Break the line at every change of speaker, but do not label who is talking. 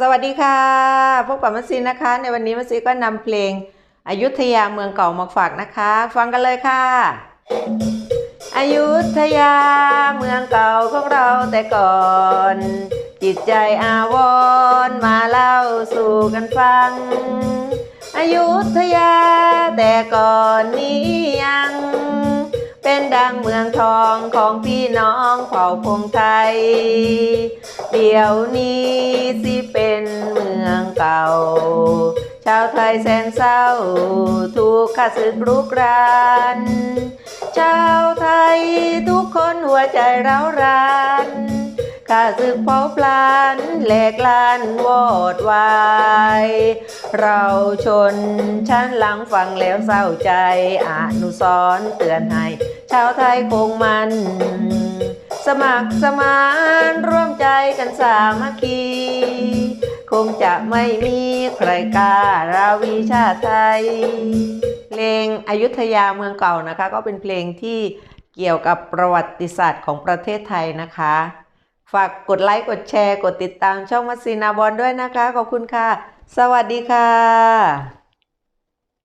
สวัสดีค่ะ พบกับมัสซีนะคะ ในวันนี้มัสซีก็นำเพลงอยุธยาเมืองเก่ามาฝากนะคะ ฟังกันเลยค่ะอยุธยาเมืองเก่าของเราแต่ก่อน จิตใจอาวรณ์มาเล่าสู่กันฟังอยุธยาแต่ก่อนนี้ยัง เป็นดังเมืองทองของพี่น้องเผ่าพงไทย เดี๋ยวนี้สิเป็น เก่า ชาวไทยแสนเศร้า ถูกข้าศึกรุกราน ชาวไทยทุกคนหัวใจเร้ารานข้าศึกเผาพลานแหลกลานวอดวาย เราชนชั้นหลังฟังแล้วเศร้าใจอนุสร์เตือนให้ ชาวไทยคงมัน สมัครสมานร่วมใจกันสามัคคี คงจะไม่มีใครกล้าราวีชาไทย เพลงอยุธยาเมืองเก่านะคะ ก็เป็นเพลงที่เกี่ยวกับประวัติศาสตร์ของประเทศไทยนะคะ ฝากกดไลค์ กดแชร์ กดติดตามช่องมัสซีนาบอลด้วยนะคะ ขอบคุณค่ะ สวัสดีค่ะ